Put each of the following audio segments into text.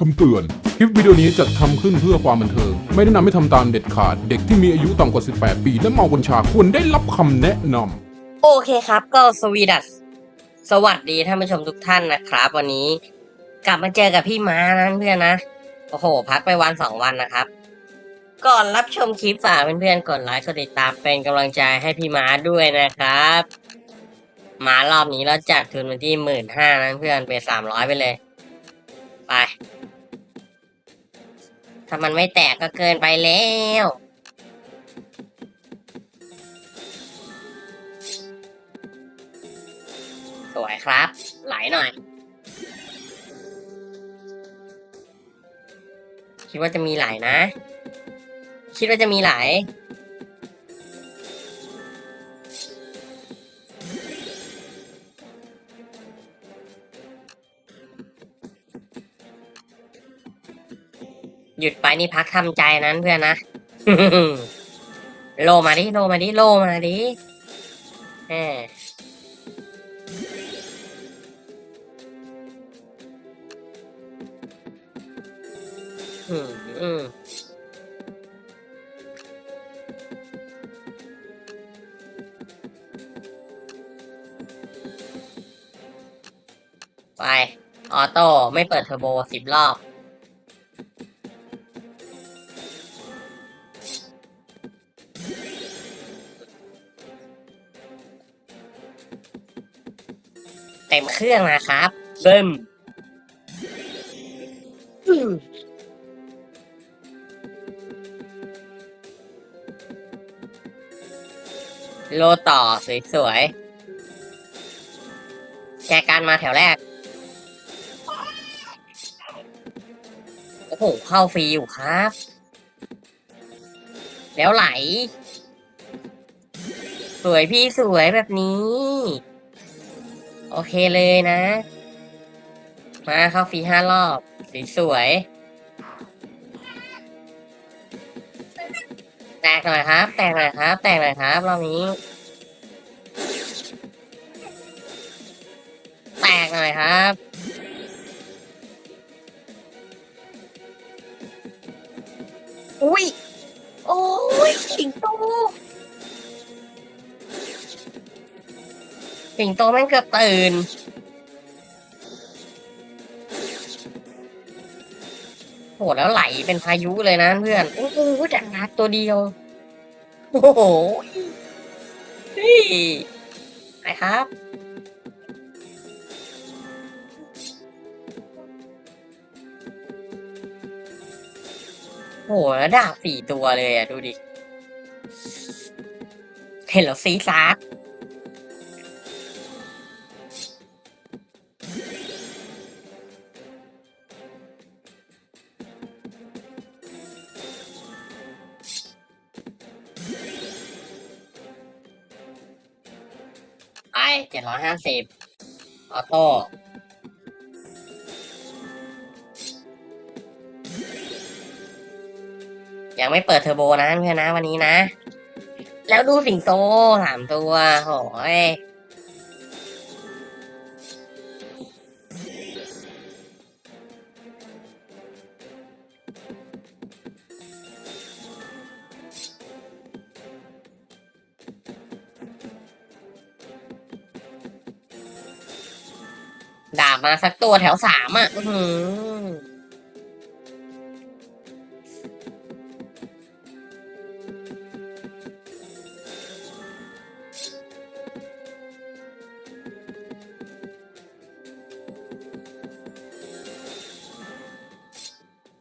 คำเตือน คลิปวิดีโอนี้จัดทำขึ้นเพื่อความบันเทิง ไม่แนะนำให้ทำตามเด็ดขาด เด็กที่มีอายุต่ำกว่า 18 ปี และเมากัญชาควรได้รับคำแนะนำโอเคครับก็สวีดัสสวัสดีท่านผู้ชมทุกท่านนะครับ วันนี้กลับมาเจอกับพี่ม้านะเพื่อนนะ โอ้โห พักไปวันสองวันนะครับ ก่อนรับชมคลิปฝากเพื่อนๆกดไลค์กดติดตามเป็นกำลังใจให้พี่ม้าด้วยนะครับมารอบนี้เราจัดทุนมาที่หมื่นห้านะเพื่อนไปสามร้อยไปเลย ไป ถ้ามันไม่แตกก็เกินไปแล้ว สวยครับ ไหลหน่อย คิดว่าจะมีไหลนะ คิดว่าจะมีไหล หยุดไปนี่พักทำใจนั้นเพื่อนนะ โลมาดิโลมาดิโลมาดิแหมอืมอืมไป ออโต้ไม่เปิดเทอร์โบสิบรอบ ต็มเครื่องนะครับบึ้มอืมโลต่อสวยๆแจกันมาแถวแรก โอ้โห เข้าฟรีอยู่ครับ แล้วไหล สวยพี่สวยแบบนี้ โอเคเลยนะ มาเข้าฟรีห้ารอบสวยๆแตกหน่อยครับ แตกหน่อยครับ แตกหน่อยครับรอบนี้ แตกหน่อยครับอุ้ยโอ้ยสิงโต สิงโตแม่งเกือบตื่น โหแล้วไหลเป็นพายุเลยนะเพื่อนโอ้โหจัดนัดตัวเดียว โอ้โหเฮ้ยไปครับโหแล้วดาบสี่ตัวเลยอะ ดูดิ เห็นแล้วซีซาร์ เจ็ดร้อยห้าสิบออโต้ยังไม่เปิดเทอร์โบนะเพื่อนนะวันนี้นะ แล้วดูสิงโตสามตัวโหย ดาบมาสักตัวแถวสามอะอื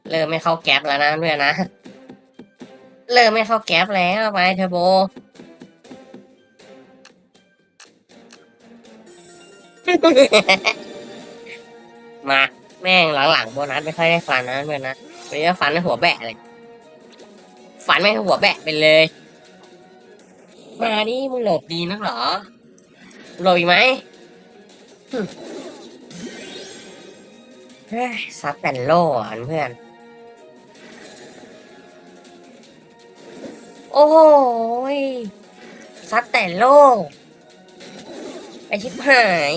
เริ่มไม่เข้าแก๊ปแล้วนะเพื่อนนะ เริ่มไม่เข้าแก๊ปแล้วไปเทอร์โบ มาแม่งหลังๆโบนัสไม่ค่อยได้ฟันนะเพื่อนนะไม่ได้ฟันในหัวแบะเลยฟันไม่งหัวแบะไปเลย มาดิมึงหลบดีนักเหรอหลบอีกไหมซัดแต่โล่อะเพื่อน โอ้โหยซัดแต่โล่ไอชิบหาย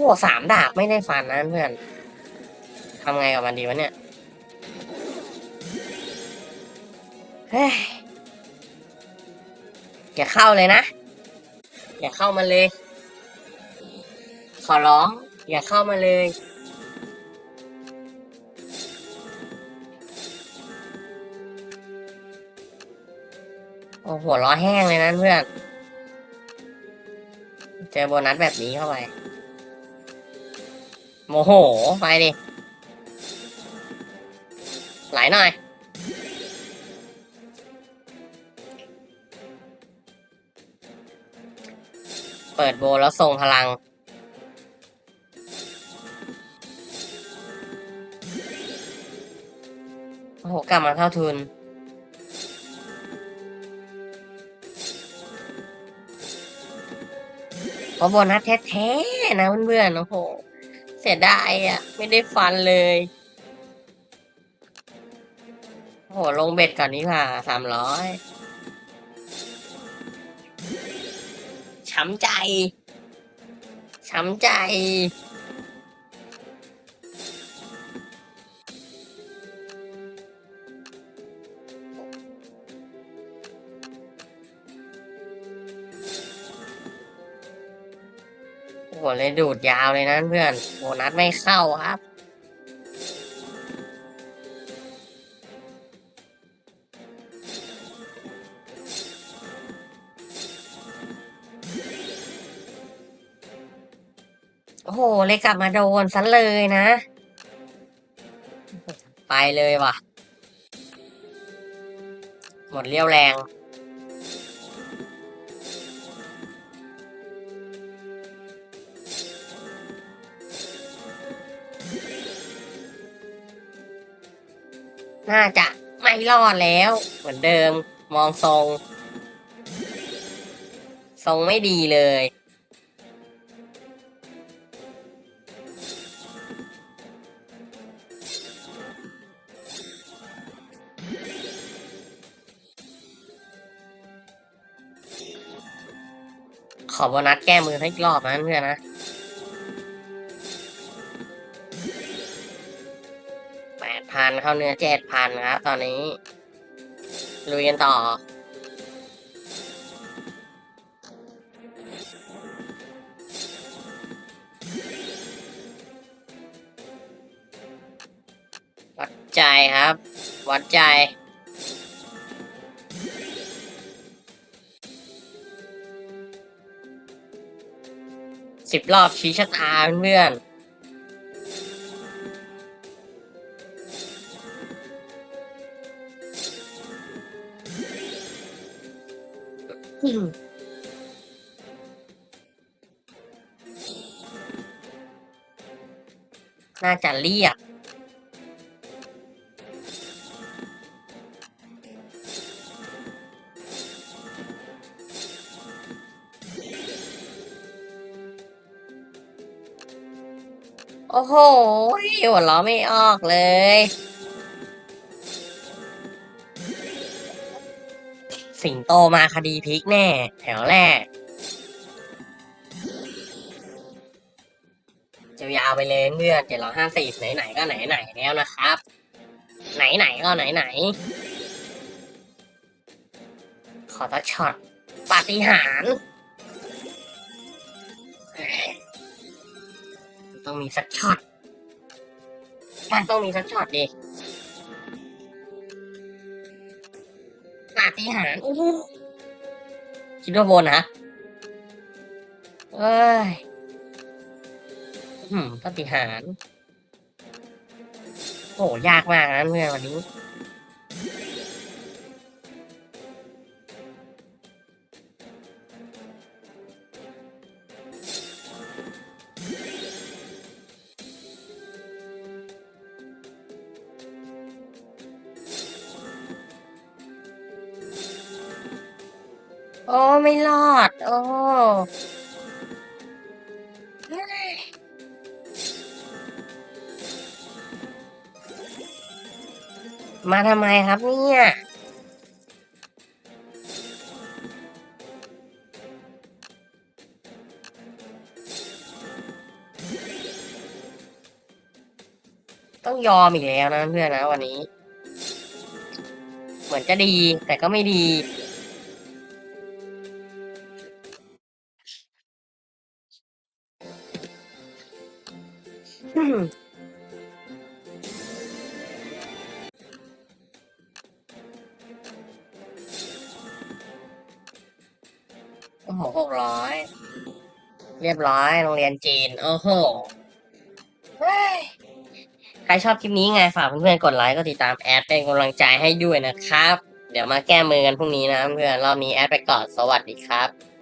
หสามดาบไม่ได้ฟันนะเพื่อนทำไงกับมันดีวะเนี่ยเฮ้ยอย่าเข้าเลยนะ อย่าเข้ามาเลย ขอร้อง อย่าเข้ามาเลยโอ้หัวล้อแห้งเลยนะเพื่อน เจอโบนัสแบบนี้เข้าไป โมโห ไปดิไหลหน่อย เปิดโบแล้วทรงพลัง โอ้โห กลับมาเท่าทุน เพราะโบนัสแท้ๆนะเพื่อนๆ โอ้โห เสียดายอะ ไม่ได้ฟันเลยโอ้โหลงเบ็ดก่อนนี้ค่ะสามร้อยช้ำใจช้ำใจ โอ้โหเลยดูดยาวเลยนะเพื่อนโบนัสไม่เข้าครับโอ้โห เลยกลับมาโดนซะเลยนะ ไปเลยว่ะ หมดเรี่ยวแรง น่าจะไม่รอดแล้ว เหมือนเดิม มองทรง ทรงไม่ดีเลย ขอโบนัสแก้มือให้อีกรอบนะเพื่อนนะ เข้าเนื้อเจ็ดพันครับตอนนี้ลุยกันต่อ วัดใจครับ วัดใจสิบรอบชี้ชะตาเพื่อนอื น่าจะเรียก โอ้โหหัวเราไม่ออกเลย สิงโตมาคดีพลิกแน่ แถวแรก จะยาวไปเลยเพื่อนเจ็ดร้อยห้าสิบไหนๆก็ไหนๆแล้วนะครับ ไหนๆก็ไหนๆขอตัดช็อตปาฏิหาริย์ต้องมีสักช็อตมันต้องมีสักช็อตดิ ฏิหาริย์โอ้โหคิดว่าโบนนะเอ้ยอืมปาฏิหาริย์โอ้ยากมากนะเพื่อนวันนี้ ไม่รอด โอ้มาทำไมครับเนี่ย ต้องยอมอีกแล้วนะเพื่อนนะวันนี้ เหมือนจะดีแต่ก็ไม่ดี หหกร้อย เรียบร้อยโรงเรียนจีน โอ้โหเฮ้ยใครชอบคลิปนี้ไงฝากเพื่อนๆกดไลค์ก็ติดตามแอดเป็นกำลังใจให้ด้วยนะครับ เดี๋ยวมาแก้มือกันพรุ่งนี้นะเพื่อนรอบนี้แอดไปก่อนสวัสดีครับ